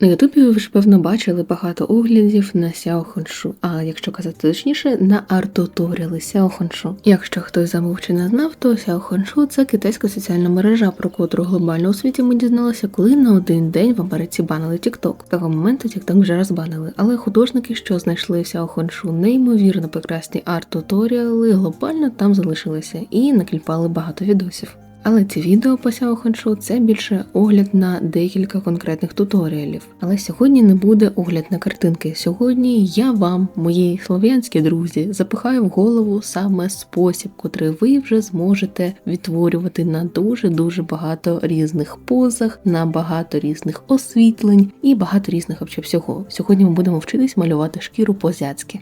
На Ютубі ви вже певно бачили багато оглядів на Сяо Хоншу, а якщо казати точніше, на арт-туторіали Сяо Хоншу. Якщо хтось замовчи чи не знав, то Сяо Хоншу це китайська соціальна мережа, про котру глобально у світі ми дізналися, коли на один день в Америці банили TikTok. З того моменту TikTok вже розбанили, але художники, що знайшли в Сяо Хоншу, неймовірно прекрасні арт-туторіали, глобально там залишилися і накліпали багато відосів. Але ці відео по Сяо Ханшу це більше огляд на декілька конкретних туторіалів. Але сьогодні не буде огляд на картинки. Сьогодні я вам, мої слов'янські друзі, запихаю в голову саме спосіб, котрий ви вже зможете відтворювати на дуже дуже багато різних позах, на багато різних освітлень і багато різних вообще всього. Сьогодні ми будемо вчитись малювати шкіру позяцьки.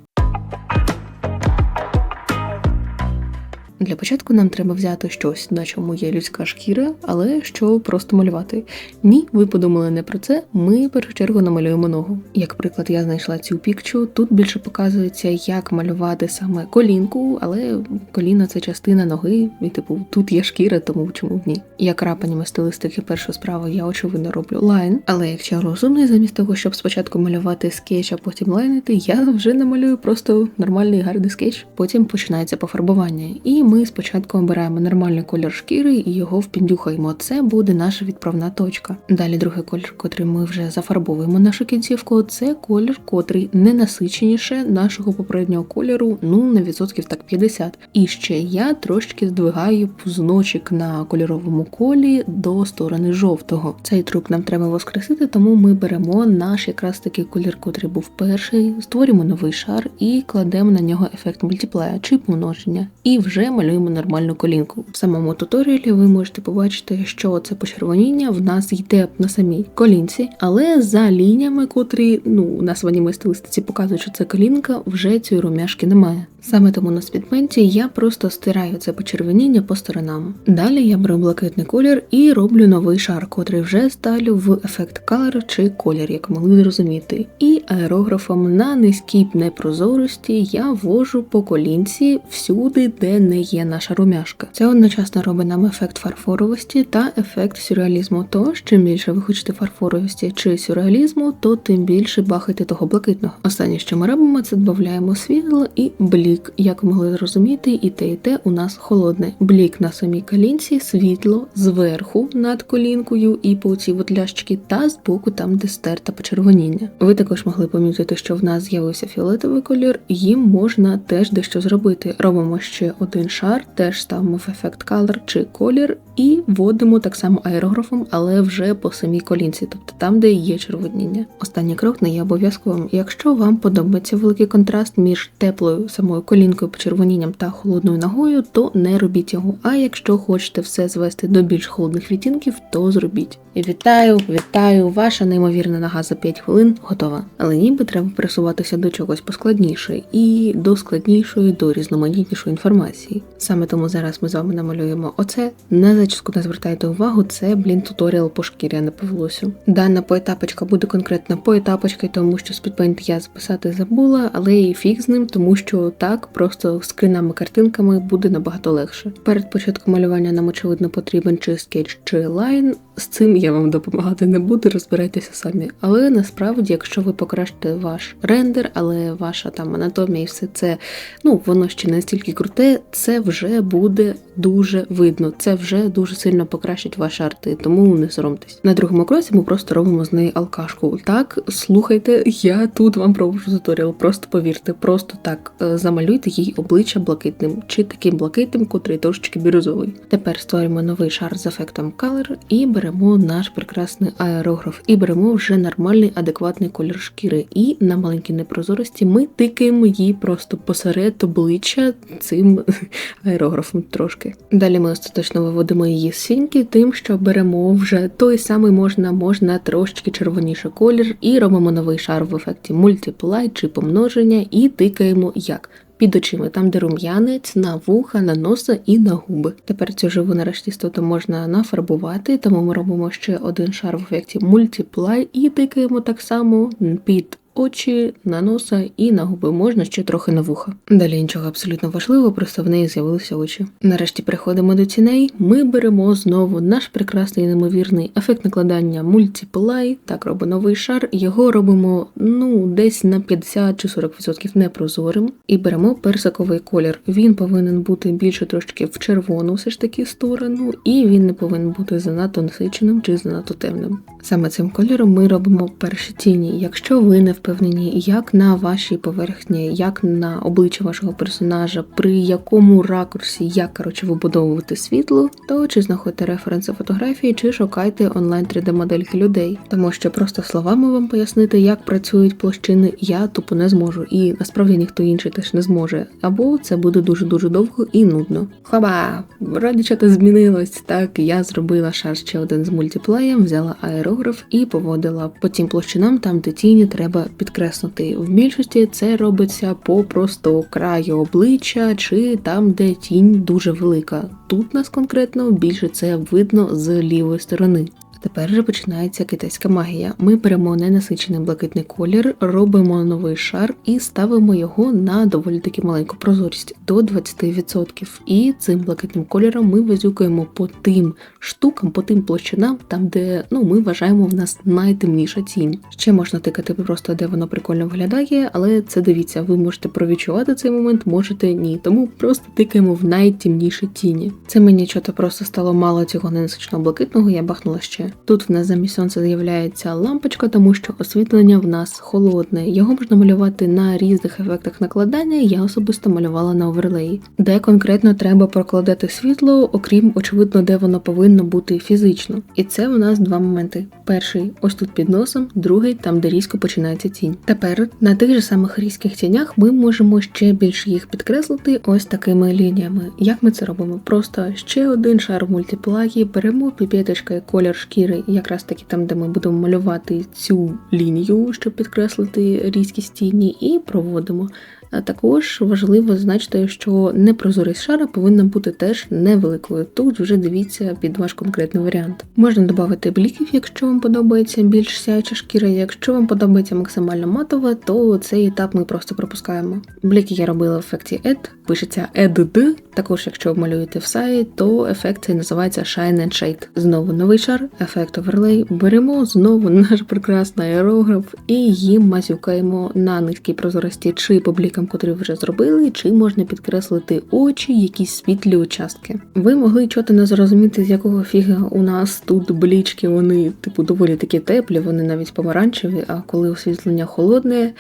Для початку нам треба взяти щось, на чому є людська шкіра, але що просто малювати. Ні, ви подумали не про це. Ми першу чергу намалюємо ногу. Як приклад, я знайшла цю пікчу. Тут більше показується, як малювати саме колінку, але коліно це частина ноги, і типу тут є шкіра, тому чому б ні. Як рапаніми стилистики першу справу я очевидно роблю лайн. Але якщо розумний, замість того, щоб спочатку малювати скетч, а потім лайнити, я вже намалюю просто нормальний гарний скетч. Потім починається пофарбування. І ми спочатку обираємо нормальний колір шкіри і його впіндюхаємо. Це буде наша відправна точка. Далі другий колір, котрий ми вже зафарбовуємо нашу кінцівку, це колір, котрий не насиченіше нашого попереднього кольору, ну на відсотків так 50. І ще я трошки здвигаю пузночок на кольоровому колі до сторони жовтого. Цей труп нам треба воскресити, тому ми беремо наш якраз такий колір, котрий був перший, створюємо новий шар і кладемо на нього ефект мультиплея чи помноження. І вже малюємо нормальну колінку. В самому туторіалі ви можете побачити, що це почервоніння в нас йде на самій колінці, але за лініями, котрі ну у нас в стилистиці показують, що це колінка, вже цієї румяшки немає. Саме тому на спідменті я просто стираю це почервоніння по сторонам. Далі я беру блакитний колір і роблю новий шар, котрий вже ставлю в ефект color чи колір, як могли зрозуміти. І аерографом на низькій непрозорості я ввожу по колінці всюди, де не є наша румяшка. Це одночасно робить нам ефект фарфоровості та ефект сюрреалізму. Тож, чим більше ви хочете фарфоровості чи сюрреалізму, то тим більше бахайте того блакитного. Останнє, що ми робимо, це додаємо світло і блік. Як могли зрозуміти, і те, і те у нас холодне. Блік на самій колінці, світло зверху над колінкою і по цій лящики, та збоку там, де стерта почервоніння. Ви також могли помітити, що в нас з'явився фіолетовий колір, їм можна теж дещо зробити. Робимо ще один шар, теж ставимо в ефект color чи колір, і вводимо так само аерографом, але вже по самій колінці, тобто там, де є червоніння. Останній крок не є обов'язковим. Якщо вам подобається великий контраст між теплою самою колінкою, почервонінням та холодною ногою, то не робіть його. А якщо хочете все звести до більш холодних відтінків, то зробіть. І вітаю, вітаю! Ваша неймовірна нога за 5 хвилин готова. Але ніби треба присуватися до чогось поскладніше і до складнішої, до різноманітнішої інформації. Саме тому зараз ми з вами намалюємо оце. На зачіску не звертайте увагу, це блін туторіал по шкірі, а не по волосю. Дана поетапочка буде конкретно поетапочки, тому що спідпейнт я записати забула, але і фіг з ним, тому що так просто з скринами картинками буде набагато легше. Перед початком малювання нам очевидно потрібен чи скетч, чи лайн. З цим я вам допомагати не буду, розбирайтеся самі. Але насправді, якщо ви покращите ваш рендер, але ваша там анатомія і все це, ну воно ще не настільки круте, це вже буде дуже видно. Це вже дуже сильно покращить ваші арти, тому не соромтесь. На другому кроці ми просто робимо з неї алкашку. Так, слухайте, я тут вам проводжу туторіал, просто повірте, просто так е, замалюйте їй обличчя блакитним чи таким блакитним, котрий трошечки бірюзовий. Тепер створюємо новий шар з ефектом Color і беремо наш прекрасний аерограф, і беремо вже нормальний адекватний колір шкіри. І на маленькій непрозорості ми тикаємо її просто посеред обличчя цим аерографом трошки. Далі ми остаточно виводимо її з сіньки, тим, що беремо вже той самий можна, можна трошечки червоніше колір, і робимо новий шар в ефекті мультиплай чи помноження, і тикаємо як. Під очима, там, де рум'янець, на вуха, на носа і на губи. Тепер цю живу нарешті істоту можна нафарбувати, тому ми робимо ще один шар в ефекті мультіплай і тикаємо так само під очі, на носа і на губи можна ще трохи на вуха. Далі нічого абсолютно важливого, просто в неї з'явилися очі. Нарешті переходимо до ціней. Ми беремо знову наш прекрасний неймовірний ефект накладання Multiply. Так робить новий шар. Його робимо ну десь на 50 чи 40% непрозорим. І беремо персиковий колір. Він повинен бути більше трошки в червону, все ж таки сторону, і він не повинен бути занадто насиченим чи занадто темним. Саме цим кольором ми робимо перші тіні. Якщо ви не впевнені, як на вашій поверхні, як на обличчі вашого персонажа, при якому ракурсі, як коротше вибудовувати світло, то чи знаходите референси фотографії, чи шукайте онлайн 3D-модельки людей, тому що просто словами вам пояснити, як працюють площини, я тупо не зможу, і насправді ніхто інший теж не зможе. Або це буде дуже дуже довго і нудно. Хаба, раді чого змінилось. Так я зробила шар ще один з мультиплеєм, взяла аерограф і поводила по тим площинам, там де тіні треба підкреснути. В більшості це робиться по просто краю обличчя чи там, де тінь дуже велика. Тут нас конкретно більше це видно з лівої сторони. Тепер же починається китайська магія. Ми беремо ненасичений блакитний колір, робимо новий шар і ставимо його на доволі таки маленьку прозорість до 20%. І цим блакитним кольором ми визюкаємо по тим штукам, по тим площинам, там де ну ми вважаємо в нас найтемніша тінь. Ще можна тикати просто де воно прикольно виглядає, але це дивіться, ви можете провідчувати цей момент, можете ні. Тому просто тикаємо в найтемніші тіні. Це мені чого просто стало мало цього ненасиченого блакитного, я бахнула ще. Тут в нас замість сонця з'являється лампочка, тому що освітлення в нас холодне. Його можна малювати на різних ефектах накладання. Я особисто малювала на оверлеї, де конкретно треба прокладати світло, окрім очевидно, де воно повинно бути фізично. І це у нас два моменти: перший ось тут під носом, другий там, де різко починається тінь. Тепер на тих же самих різких тінях ми можемо ще більше їх підкреслити ось такими лініями. Як ми це робимо? Просто ще один шар в мультиплагі, беремо піпеточка і колір шкіри, якраз таки там, де ми будемо малювати цю лінію, щоб підкреслити різкість тіні, і проводимо. А також важливо зазначити, що непрозорість шара повинна бути теж невеликою. Тут вже дивіться під ваш конкретний варіант. Можна додати бліків, якщо вам подобається більш сяюча шкіра. Якщо вам подобається максимально матова, то цей етап ми просто пропускаємо. Бліки я робила в ефекті Add, пишеться EDD. Також, якщо малюєте в сайт, то ефект цей називається Shine and Shade. Знову новий шар, ефект оверлей. Беремо знову наш прекрасний аерограф і їм мазюкаємо на низькій прозорості чи по блікам, котрі вже зробили, чи можна підкреслити очі, якісь світлі участки. Ви могли чого не зрозуміти, з якого фіга у нас тут блічки, вони типу доволі такі теплі, вони навіть помаранчеві, а коли освітлення холодне.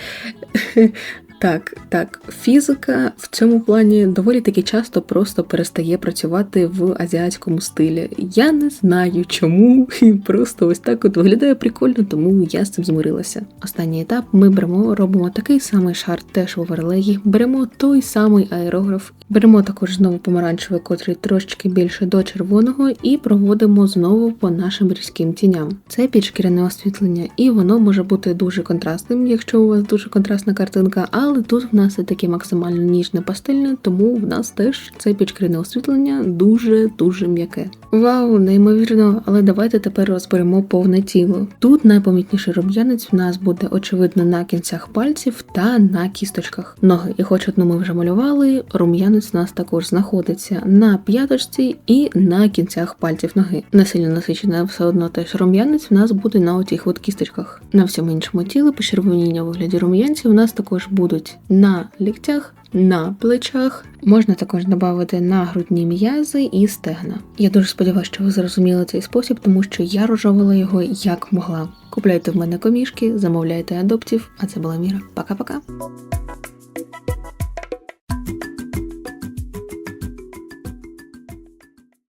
Так, так, фізика в цьому плані доволі таки часто просто перестає працювати в азіатському стилі. Я не знаю чому, і просто ось так от виглядає прикольно, тому я з цим змирилася. Останній етап ми беремо, робимо такий самий шар теж в оверлеї, беремо той самий аерограф, беремо також знову помаранчевий, котрий трошечки більше до червоного, і проводимо знову по нашим різким тіням. Це підшкіряне освітлення, і воно може бути дуже контрастним, якщо у вас дуже контрастна картинка. але тут в нас таке максимально ніжне пастельне, тому в нас теж це підшкірне освітлення дуже-дуже м'яке. Вау, неймовірно, але давайте тепер розберемо повне тіло. Тут найпомітніший рум'янець в нас буде очевидно на кінцях пальців та на кісточках ноги. І хоч одну ми вже малювали, рум'янець у нас також знаходиться на п'яточці і на кінцях пальців ноги. Не сильно насичене, все одно теж рум'янець в нас буде на оцих от кісточках. На всьому іншому тілі почервоніння у вигляді рум'янців у нас також будуть на ліктях, на плечах. Можна також додати на грудні м'язи і стегна. Я дуже сподіваюся, що ви зрозуміли цей спосіб, тому що я рожовила його як могла. Купляйте в мене комішки, замовляйте адоптів, а це була Міра. Пока-пока.